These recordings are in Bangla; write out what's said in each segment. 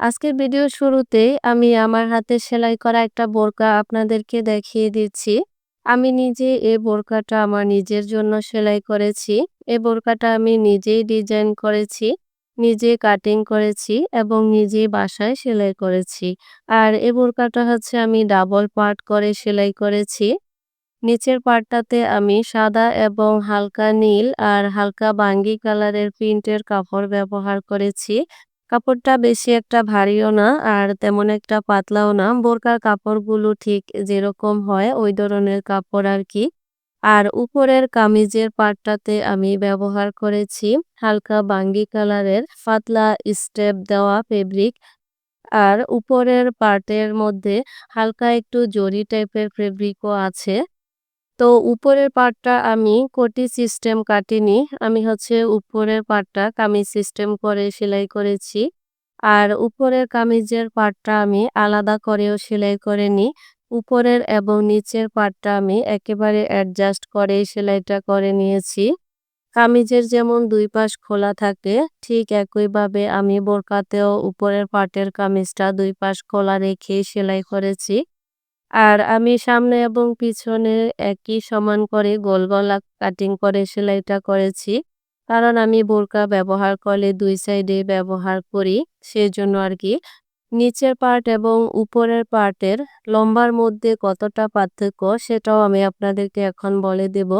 আজকের ভিডিও শুরুতেই আমি আমার হাতে সেলাই করা একটা বোরকা আপনাদেরকে দেখিয়ে দিচ্ছি। আমি নিজে এ বোরকাটা আমার নিজের জন্য সেলাই করেছি। এই বোরকাটা আমি নিজেই ডিজাইন করেছি, নিজে কাটিং করেছি এবং নিজে বাসায় সেলাই করেছি। আর এ বোরকাটা হচ্ছে আমি ডাবল পার্ট করে সেলাই করেছি। নিচের পার্টটাতে আমি সাদা এবং হালকা নীল আর হালকা বাঙ্গি কালারের প্রিন্টের কাপড় ব্যবহার করেছি। কাপড়টা বেশি একটা ভারীও না আর তেমন একটা পাতলাও না। বোরকার কাপড়গুলো ঠিক যেরকম হয় ওই ধরনের কাপড় আর কি। আর উপরের কামিজের পার্টটাতে আমি ব্যবহার করেছি হালকা বাঙ্গি কালারের পাতলা স্টেপ দেওয়া ফেব্রিক। আর উপরের পার্টের মধ্যে হালকা একটু জরি টাইপের ফেব্রিকও আছে। তো উপরের পার্টটা আমি কোটি সিস্টেম কাটিনি। আমি হচ্ছে উপরের পার্টটা কামিজ সিস্টেম করে সেলাই করেছি। আর উপরের কামিজের পার্টটা আমি আলাদা করেও সেলাই করে নিই উপরের এবং নিচের পার্টটা আমি একেবারে অ্যাডজাস্ট করে সেলাইটা করে নিয়েছি। কামিজের যেমন দুই পাশ খোলা থাকে, ঠিক একইভাবে আমি বোরকাতেও উপরের পার্টের কামিজটা দুই পাশ খোলা রেখে সেলাই করেছি। আর আমি সামনে এবং পিছনে একই সমান করে গোল গলা কাটিং করে সেলাইটা করেছি। কারণ আমি বোরকা ব্যবহার করলে দুই সাইডে ব্যবহার করি, সেজন্য আর কি। নিচের পার্ট এবং উপরের পার্টের লম্বার মধ্যে কতটা পার্থক্য সেটাও আমি আপনাদেরকে এখন বলে দেব।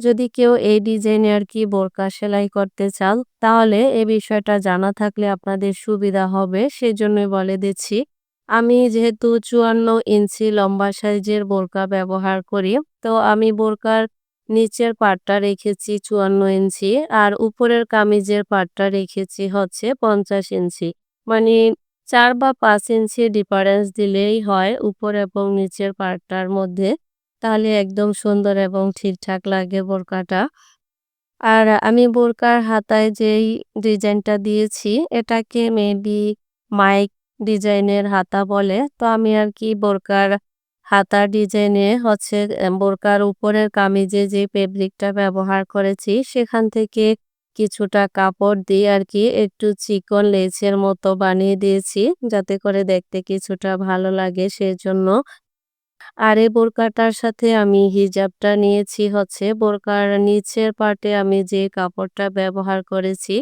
যদি কেউ এই ডিজাইনে আর কি বোরকা সেলাই করতে চান, তাহলে এ বিষয়টা জানা থাকলে আপনাদের সুবিধা হবে, সেজন্যই বলে দিচ্ছি। আমি যেহেতু চুয়ান্ন ইঞ্চি লম্বা সাইজের বোরকা ব্যবহার করি, তো আমি বোরকার নিচের পাটটা রেখেছি চুয়ান্ন ইঞ্চি আর উপরের কামিজের পাটটা রেখেছি হচ্ছে পঞ্চাশ ইঞ্চি। মানে চার বা পাঁচ ইঞ্চি ডিফারেন্স দিলেই হয় উপর এবং নিচের পাটটার মধ্যে, তাহলে একদম সুন্দর এবং ঠিকঠাক লাগে বোরকাটা। আর আমি বোরকার হাতায় যেই ডিজাইনটা দিয়েছি, এটাকে মেবি মাইক ডিজাইনের হাতা বলে, তো আমি আর কি বোরকার হাতার ডিজাইনে হচ্ছে বোরকার উপরের কামিজে যে ফেব্রিকটা ব্যবহার করেছি, সেখান থেকে কিছুটা কাপড় দিয়ে আর কি একটু চিকন লেচের মতো বানিয়ে দিয়েছি, যাতে করে দেখতে কিছুটা ভালো লাগে সেজন্য। আর এই বোরকাটার সাথে আমি হিজাবটা নিয়েছি হচ্ছে, বোরকার নিচের পার্টে আমি যে কাপড়টা ব্যবহার করেছি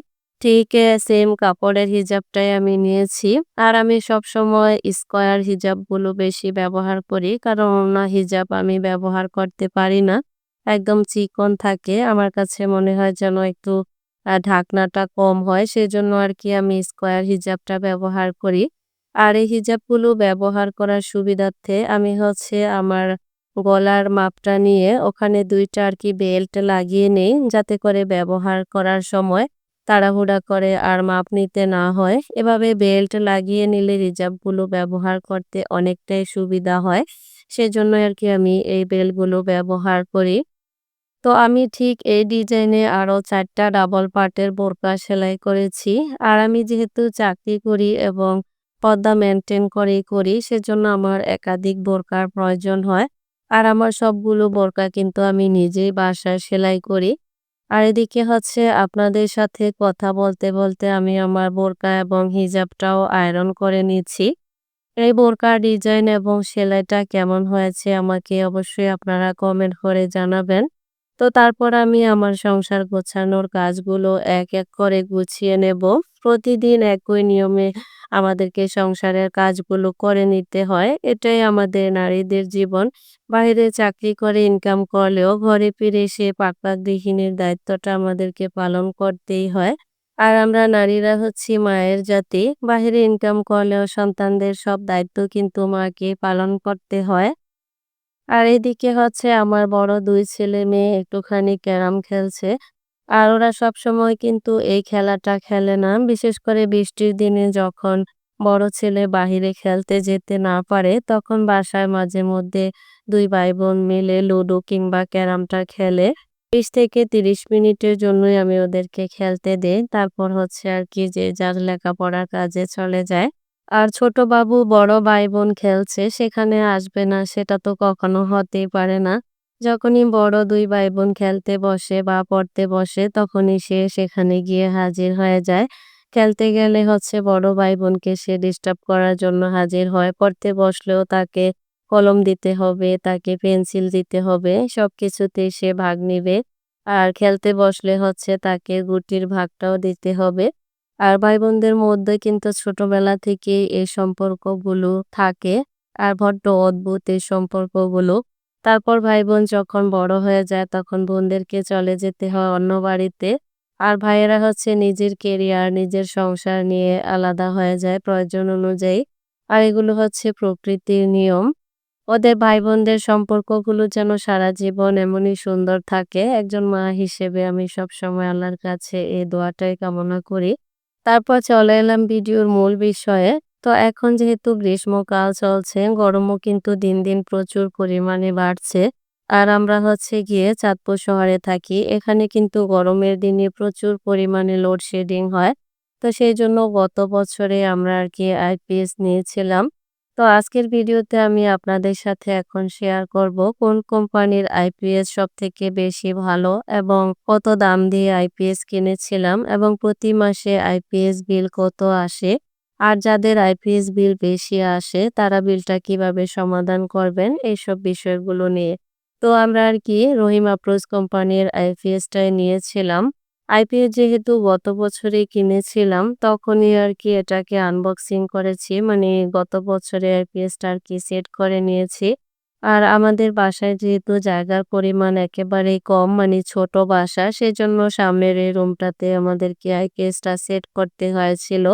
ঠিক সেম কাপড়ের হিজাবটাই আমি নিয়েছি। আর আমি সব সময় স্কোয়ার হিজাবগুলো বেশি ব্যবহার করি, কারণ অন্য হিজাব আমি ব্যবহার করতে পারি না। একদম চিকন থাকে, আমার কাছে মনে হয় যেন একটু ঢাকনাটা কম হয়, সেজন্য আর কি আমি স্কোয়ার হিজাবটা ব্যবহার করি। আর এই হিজাবগুলো ব্যবহার করার সুবিধার্থে আমি হচ্ছে আমার গলার মাপটা নিয়ে ওখানে দুইটা আর কি বেল্ট লাগিয়ে নেই, যাতে করে ব্যবহার করার সময় তাড়াহুড়া করে আর মাপ নিতে না হয়। এভাবে বেল্ট লাগিয়ে নিলে রিজার্ভগুলো ব্যবহার করতে অনেকটাই সুবিধা হয়। সেজন্য আর কি আমি এই বেল্টগুলো ব্যবহার করি। তো আমি ঠিক এই ডিজাইনে আরও চারটা ডাবল পার্টের বোরকা সেলাই করেছি। আর আমি যেহেতু চাকরি করি এবং পর্দা মেনটেন করেই করি, সেজন্য আমার একাধিক বোরকার প্রয়োজন হয়। আর আমার সবগুলো বোরকা কিন্তু আমি নিজেই বাসায় সেলাই করি। আর এদিকে হচ্ছে আপনাদের সাথে কথা বলতে বলতে আমি আমার বোরকা এবং হিজাবটাও আয়রন করে নিচ্ছি। এই বোরকার ডিজাইন এবং সেলাইটা কেমন হয়েছে আমাকে অবশ্যই আপনারা কমেন্ট করে জানাবেন। তো তারপর আমি আমার সংসার গোছানোর কাজগুলো এক এক করে গুছিয়ে নেব। প্রতিদিন একই নিয়মে আমাদেরকে সংসারের কাজগুলো করে নিতে হয়। এটাই আমাদের নারীদের জীবন। বাইরে চাকরি করে ইনকাম করলেও ঘরে ফিরে এসে পাকপাক গৃহিণীর দায়িত্বটা আমাদেরকে পালন করতেই হয়। আর আমরা নারীরা হচ্ছি মায়ের জাতি। বাহিরে ইনকাম করলেও সন্তানদের সব দায়িত্ব কিন্তু মাকে পালন করতে হয়। আর এদিকে হচ্ছে আমার বড় দুই ছেলে মেয়ে একটুখানি ক্যারাম খেলছে আর ওরা সবসময় কিন্তু এই খেলাটা খেলে না, বিশেষ করে বৃষ্টির দিনে যখন বড় ছেলে বাহিরে খেলতে যেতে না পারে, তখন বাসায় মাঝে মধ্যে দুই ভাই বোন মিলে লুডো কিংবা ক্যারামটা খেলে ২০ থেকে ৩০ মিনিটের জন্যই আমি ওদেরকে খেলতে দেই। তারপর হচ্ছে আর কি যে যার লেখাপড়ার কাজে চলে যায়। আর ছোট বাবু বড় ভাই বোন খেলছে সেখানে আসবে না সেটা তো কখনো হতেই পারে না। যখনই বড় দুই ভাই বোন খেলতে বসে বা পড়তে বসে তখনই সে সেখানে গিয়ে হাজির হয়ে যায়। খেলতে গেলে হচ্ছে বড় ভাই বোনকে সে ডিস্টার্ব করার জন্য হাজির হয়। পড়তে বসলেও তাকে কলম দিতে হবে, তাকে পেন্সিল দিতে হবে। সবকিছুতেই সে ভাগ নিবে। আর খেলতে বসলে হচ্ছে তাকে গুটির ভাগটাও দিতে হবে। আর ভাই-বোনদের মধ্যে কিন্তু ছোটবেলা থেকেই এই সম্পর্কগুলো থাকে। আর বড্ড অদ্ভুত এই সম্পর্কগুলো। তারপর ভাই-বোন যখন বড় হয়ে যায় তখন বোনদেরকে চলে যেতে হয় অন্য বাড়িতে। আর ভাইয়েরা হচ্ছে নিজের কেরিয়ার, নিজের সংসার নিয়ে আলাদা হয়ে যায় প্রয়োজন অনুযায়ী। আর এগুলো হচ্ছে প্রকৃতির নিয়ম। ওদের ভাই-বোনদের সম্পর্কগুলো যেন সারা জীবন এমনই সুন্দর থাকে। একজন মা হিসেবে আমি সবসময় আল্লাহর কাছে এই দোয়াটাই কামনা করি। তারপর চলে এলাম ভিডিওর মূল বিষয়ে। তো এখন যেহেতু গ্রীষ্মকাল চলছে, গরমও কিন্তু দিন, দিন প্রচুর পরিমাণে বাড়ছে। আর আমরা হচ্ছে গিয়ে চাঁদপুর শহরে থাকি। এখানে কিন্তু গরমের দিনে প্রচুর পরিমাণে লোডশেডিং হয়। তো সেই জন্য গত বছরে আমরা আর কি আইপিএস নিয়েছিলাম। তো আজকের ভিডিওতে আমি আপনাদের সাথে এখন শেয়ার করব কোন কোম্পানির আইপিএস সব থেকে বেশি ভালো এবং কত দাম দিয়ে আইপিএস কিনেছিলাম এবং প্রতি মাসে আইপিএস বিল কত আসে। আর যাদের আইপিএস বিল বেশি আসে, তারা বিলটা কীভাবে সমাধান করবেন এইসব বিষয়গুলো নিয়ে। তো আমরা আর কি রহিম আফরোজ কোম্পানির আইপিএসটাই নিয়েছিলাম। আইপিএস যেহেতু গত বছরে কিনেছিলাম, তখনই আর কি এটাকে আনবক্সিং করেছি। মানে গত বছরে আইপিএসটা আরকি সেট করে নিয়েছি। আর আমাদের বাসায় যেহেতু জায়গার পরিমাণ একেবারেই কম মানে ছোট বাসা, সেজন্য সামনের এই রুমটাতে আমাদেরকে আইপিএসটা সেট করতে হয়েছিল।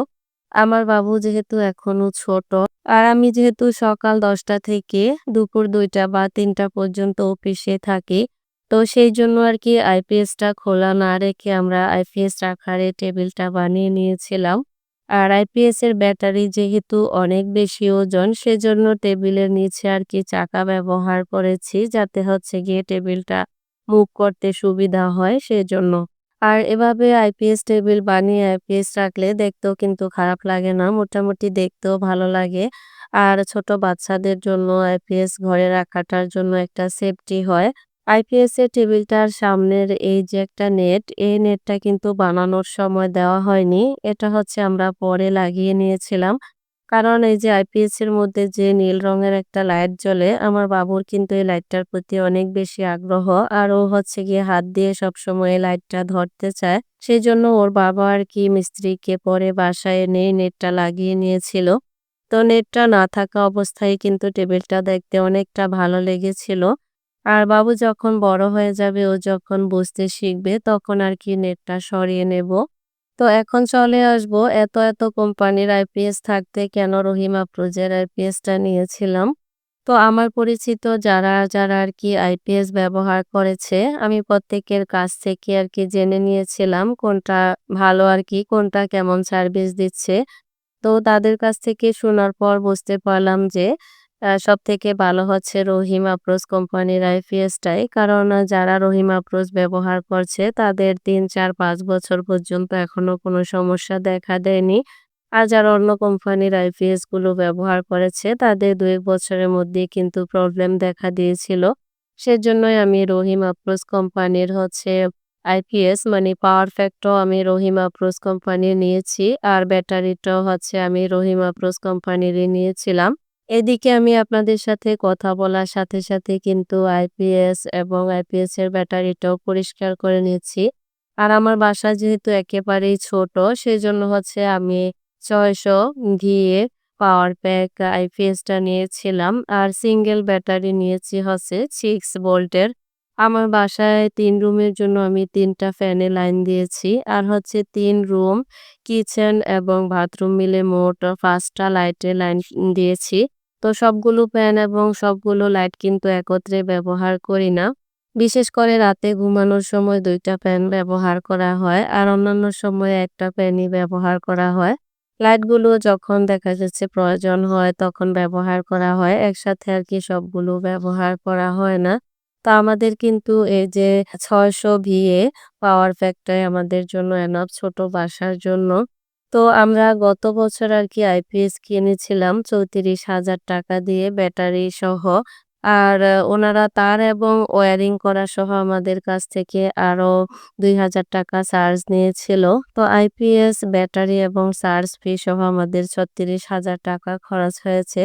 আমার বাবু যেহেতু এখনও ছোট, আর আমি যেহেতু সকাল ১০টা থেকে দুপুর দুইটা বা তিনটা পর্যন্ত অফিসে থাকি। তো সেইজন্য আরকি আইপিএসটা খোলা না রেখে আমরা আইপিএস রাখার এই টেবিলটা বানিয়ে নিয়েছিলাম। আর আইপিএস এর ব্যাটারি যেহেতু অনেক বেশি ওজন, সেজন্য টেবিলের নিচে আর কি চাকা ব্যবহার করেছি, যাতে হচ্ছে গিয়ে টেবিলটা মুভ করতে সুবিধা হয় সেজন্য। আর এভাবে আইপিএস টেবিল বানিয়ে আইপিএস রাখলে দেখতেও কিন্তু খারাপ লাগে না। মোটামুটি দেখতেও ভালো লাগে। আর ছোট বাচ্চাদের জন্য আইপিএস ঘরে রাখাটার জন্য একটা সেফটি হয়। আইপিএস এর টেবিলটার সামনের এই যে একটা নেট, এই নেটটা কিন্তু বানানোর সময় দেওয়া হয়নি। এটা হচ্ছে আমরা পরে লাগিয়ে নিয়েছিলাম। কারণ এই যে আইপিএস এর মধ্যে যে নীল রঙের একটা লাইট জ্বলে, আমার বাবুর কিন্তু এই লাইটটার প্রতি অনেক বেশি আগ্রহ। আর ও হচ্ছে গিয়ে হাত দিয়ে সবসময় এই লাইটটা ধরতে চায়। সেই জন্য ওর বাবা আর কি মিস্ত্রিকে পরে বাসায় এনে নেটটা লাগিয়ে নিয়েছিল। তো নেটটা না থাকা অবস্থায় কিন্তু টেবিলটা দেখতে অনেকটা ভালো লেগেছিল। আর বাবু যখন বড় হয়ে যাবে ও যখন বুঝতে শিখবে তখন আর কি নেটটা সরিয়ে নেব। তো এখন চলে আসব এত, এত কোম্পানির আইপিএস থাকতে কেন রহিম আফরোজের আইপিএসটা নিয়েছিলাম। তো আমার পরিচিত যারা, যারা আর কি আইপিএস ব্যবহার করেছে আমি প্রত্যেকের কাছ থেকে আর কি জেনে নিয়েছিলাম কোনটা ভালো আর কি কোনটা কেমন সার্ভিস দিচ্ছে। তো তাদের কাছ থেকে শোনার পর বুঝতে পারলাম যে আ সবথেকে ভালো হচ্ছে রহিম আফরোজ কোম্পানির আইপিএসটাই। কারণ যারা রহিম আফরোজ ব্যবহার করছে তাদের ৩, ৪, ৫ বছর পর্যন্ত এখনও কোনো সমস্যা দেখা দেয়নি। আর যারা অন্য কোম্পানির আইপিএসগুলো ব্যবহার করেছে তাদের ২-১ বছরের মধ্যেই কিন্তু প্রবলেম দেখা দিয়েছিল। সেজন্যই আমি রহিম আফরোজ কোম্পানির হচ্ছে আইপিএস মানে পাওয়ার ফ্যাক্টর আমি রহিম আফরোজ কোম্পানির নিয়েছি। আর ব্যাটারিটাও হচ্ছে আমি রহিম আফরোজ কোম্পানিরই নিয়েছিলাম। এদিকে আমি আপনাদের সাথে কথা বলার সাথে, সাথে কিন্তু আইপিএস এবং আইপিএস এর ব্যাটারিটাও পরিষ্কার করে নিয়েছি। আর আমার বাসা যেহেতু একেবারেই ছোট সেজন্য হচ্ছে আমি ছয়শো ঘিয়ে পাওয়ার প্যাক আইপিএসটা নিয়েছিলাম। আর সিঙ্গেল ব্যাটারি নিয়েছি হচ্ছে সিক্স ভোল্টের। আমার বাসায় তিন রুমের জন্য আমি তিনটা ফ্যানে লাইন দিয়েছি। আর হচ্ছে তিন রুম, কিচেন এবং বাথরুম মিলে মোট ৫ টা লাইটের লাইন দিয়েছি। তো সবগুলো ফ্যান এবং সবগুলো লাইট কিন্তু একত্রে ব্যবহার করি না। বিশেষ করে রাতে ঘুমানোর সময় ২ টা ফ্যান ব্যবহার করা হয় আর অন্যান্য সময়ে ১ টা ফ্যানই ব্যবহার করা হয়। লাইটগুলো যখন দেখা যাচ্ছে প্রয়োজন হয় তখন ব্যবহার করা হয়। একসাথে আর কি সবগুলো ব্যবহার করা হয় না। তা আমাদের কিন্তু এই যে ৬০০ ভিএ পাওয়ার ফ্যাক্টর আমাদের জন্য এনাফ ছোট বাসার জন্য। তো আমরা গত বছর আর কি আইপিএস কিনেছিলাম ৳৩৪,০০০ দিয়ে ব্যাটারি সহ। আর ওনারা তার এবং ওয়ারিং করা সহ আমাদের কাছ থেকে আরও দুই হাজার টাকা চার্জ নিয়েছিল। তো আইপিএস, ব্যাটারি এবং চার্জ ফি সহ আমাদের ৳৩৬,০০০ খরচ হয়েছে।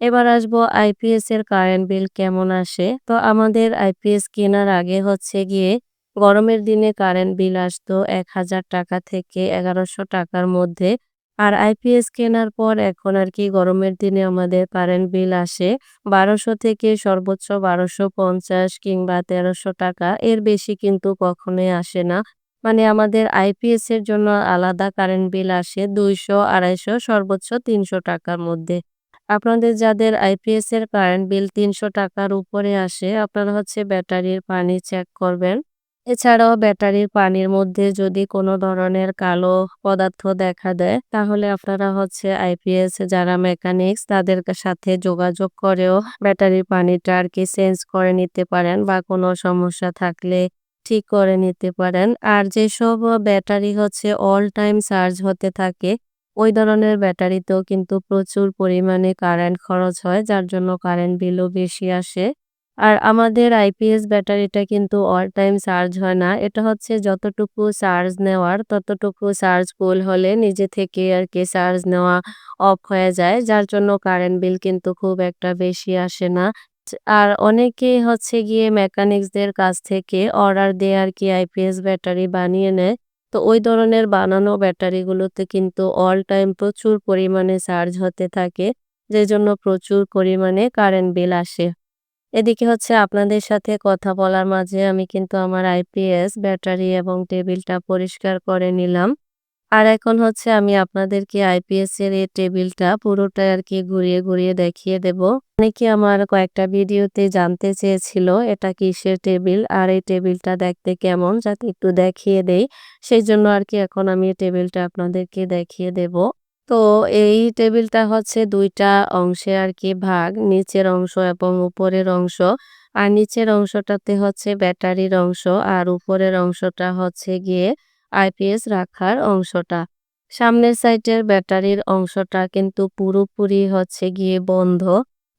এবার আসব আইপিএস এর কারেন্ট বিল কেমন আসে। তো আমাদের আইপিএস কেনার আগে হচ্ছে গিয়ে গরমের দিনে কারেন্ট বিল আসতো ৳১,০০০ থেকে এগারোশো টাকার মধ্যে। আর আইপিএস কেনার পর এখন আর কি গরমের দিনে আমাদের কারেন্ট বিল আসে বারোশো থেকে সর্বোচ্চ ১২৫০ কিংবা ৳১৩০০ এর বেশি কিন্তু কখনোই আসে না। মানে আমাদের আইপিএস এর জন্য আলাদা কারেন্ট বিল আসে দুইশো আড়াইশো সর্বোচ্চ তিনশো টাকার মধ্যে। আপনাদের যাদের আইপিএস এর কারেন্ট বিল তিনশো টাকার উপরে আসে আপনারা হচ্ছে ব্যাটারির পানি চেক করবেন। এছাড়াও ব্যাটারির পানির মধ্যে যদি কোনো ধরনের কালো পদার্থ দেখা দেয়, তাহলে আপনারা হচ্ছে আইপিএস, যারা মেকানিক্স, তাদের সাথে যোগাযোগ করেও ব্যাটারির পানিটা আর কি চেঞ্জ করে নিতে পারেন বা কোনো সমস্যা থাকলে ঠিক করে নিতে পারেন। আর যেসব ব্যাটারি হচ্ছে অল টাইম চার্জ হতে থাকে, ওই ধরনের ব্যাটারিতেও কিন্তু প্রচুর পরিমাণে কারেন্ট খরচ হয়, যার জন্য কারেন্ট বিলও বেশি আসে। আর আমাদের আইপিএস ব্যাটারিটা কিন্তু অল টাইম চার্জ হয় না। এটা হচ্ছে যতটুকু চার্জ নেওয়ার, ততটুকু চার্জ ফুল হলে নিজে থেকেই আরকি চার্জ নেওয়া অফ হয়ে যায়। যার জন্য কারেন্ট বিল কিন্তু খুব একটা বেশি আসে না। আর অনেকেই হচ্ছে গিয়ে মেকানিক্সদের কাছ থেকে অর্ডার দিয়ে আর কি আইপিএস ব্যাটারি বানিয়ে নেয়। তো ওই ধরনের বানানো ব্যাটারিগুলোতে কিন্তু অল টাইম প্রচুর পরিমাণে চার্জ হতে থাকে। যে জন্য প্রচুর পরিমাণে কারেন্ট বিল আসে। এদিকে হচ্ছে আপনাদের সাথে কথা বলার মাঝে আমি কিন্তু আমার আইপিএস, ব্যাটারি এবং টেবিলটা পরিষ্কার করে নিলাম। আর এখন হচ্ছে আমি আপনাদেরকে আইপিএস এর এই টেবিলটা পুরোটাই আরকি ঘুরিয়ে, ঘুরিয়ে দেখিয়ে দেব। অনেকে আমার কয়েকটা ভিডিওতে জানতে চেয়েছিল এটা কিসের টেবিল আর এই টেবিলটা দেখতে কেমন যাতে একটু দেখিয়ে দেই। সেই জন্য আর কি এখন আমি টেবিলটা আপনাদেরকে দেখিয়ে দেব। তো এই টেবিলটা হচ্ছে দুইটা অংশে আর কি ভাগ। নিচের অংশ এবং উপরের অংশ। আর নিচের অংশটাতে হচ্ছে ব্যাটারির অংশ আর উপরের অংশটা হচ্ছে গিয়ে আইপিএস রাখার অংশটা। সামনের সাইডের ব্যাটারির অংশটা কিন্তু পুরোপুরি হচ্ছে গিয়ে বন্ধ।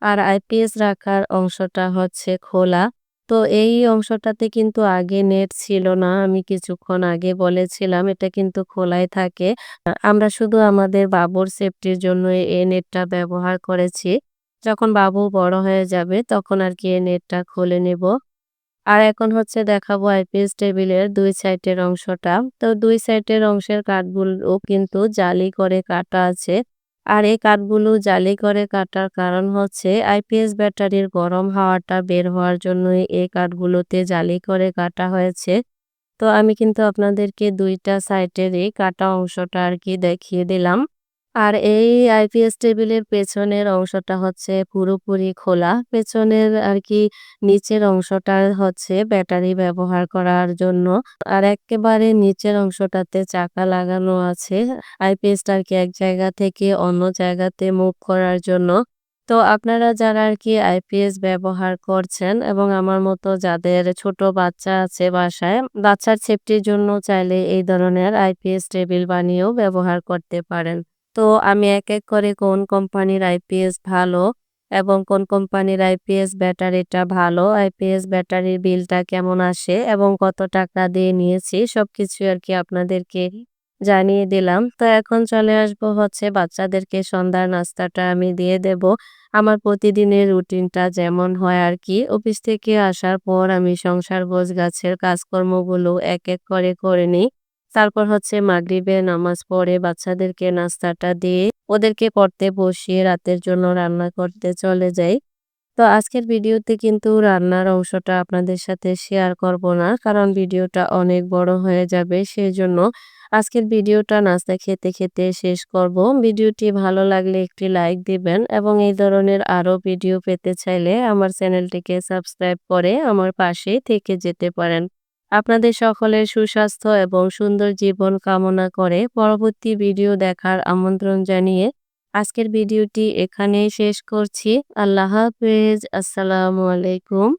আর আইপিএস রাখার অংশটা হচ্ছে খোলা। তো এই অংশটাতে কিন্তু আগে নেট ছিল না। আমি কিছুক্ষণ আগে বলেছিলাম, এটা কিন্তু খোলাই থাকে। আমরা শুধু আমাদের বাবুর সেফটির জন্য এই নেটটা ব্যবহার করেছি। যখন বাবু বড় হয়ে যাবে, তখন আর কি এই নেটটা খুলে নেব। আর এখন হচ্ছে দেখাবো আইপিএস টেবিলের দুই সাইডের অংশটা। তো দুই সাইডের অংশের কাঠগুলো কিন্তু জালি করে কাটা আছে। আর এই কাঠগুলো জালি করে কাটার কারণ হচ্ছে আইপিএস ব্যাটারির গরম হাওয়াটা বের হওয়ার জন্যই এই কাঠগুলোতে জালি করে কাটা হয়েছে। তো আমি কিন্তু আপনাদেরকে ২ টা সাইডেরই কাটা অংশটা আর কি দেখিয়ে দিলাম। আর এই আইপিএস টেবিলের পেছনের অংশটা হচ্ছে পুরোপুরি খোলা। পেছনের আর কি নিচের অংশটা হচ্ছে ব্যাটারি ব্যবহার করার জন্য। আর এক্কেবারে নিচের অংশটাতে চাকা লাগানো আছে। আইপিএসটা আরকি এক জায়গা থেকে অন্য জায়গাতে মুভ করার জন্য। তো আপনারা যারা আর কি আইপিএস ব্যবহার করছেন এবং আমার মতো যাদের ছোট বাচ্চা আছে বাসায়, বাচ্চার সেফটির জন্য চাইলে এই ধরনের আইপিএস টেবিল বানিয়েও ব্যবহার করতে পারেন। তো আমি এক, এক করে কোন কোম্পানির আইপিএস ভালো এবং কোন কোম্পানির আইপিএস ব্যাটারিটা ভালো, আইপিএস ব্যাটারির বিলটা কেমন আসে এবং কত টাকা দিয়ে নিয়েছি সব কিছু আর কি আপনাদেরকে জানিয়ে দিলাম। তো এখন চলে আসব হচ্ছে বাচ্চাদেরকে সন্ধ্যার নাস্তাটা আমি দিয়ে দেব। আমার প্রতিদিনের রুটিনটা যেমন হয় আর কি অফিস থেকে আসার পর আমি সংসার বোঝ গোছগাছের কাজকর্মগুলো এক, এক করে করে নিই। তারপর হচ্ছে মাগরিবের নামাজ পড়ে বাচ্চাদেরকে নাস্তাটা দিয়ে ওদেরকে পড়তে বসিয়ে রাতের জন্য রান্না করতে চলে যাই। তো আজকের ভিডিওতে কিন্তু রান্নার অংশটা আপনাদের সাথে শেয়ার করব না। কারণ ভিডিওটা অনেক বড় হয়ে যাবে। সেই জন্য আজকের ভিডিওটা নাস্তা খেতে, খেতে শেষ করব। ভিডিওটি ভালো লাগলে একটি লাইক দিবেন এবং এই ধরনের আরও ভিডিও পেতে চাইলে আমার চ্যানেলটিকে সাবস্ক্রাইব করে আমার পাশেই থেকে যেতে পারেন। আপনাদের সকলের সুস্বাস্থ্য এবং সুন্দর জীবন কামনা করে পরবর্তী ভিডিও দেখার আমন্ত্রণ জানিয়ে আজকের ভিডিওটি এখানেই শেষ করছি। আল্লাহ হাফেজ। আসসালামু আলাইকুম।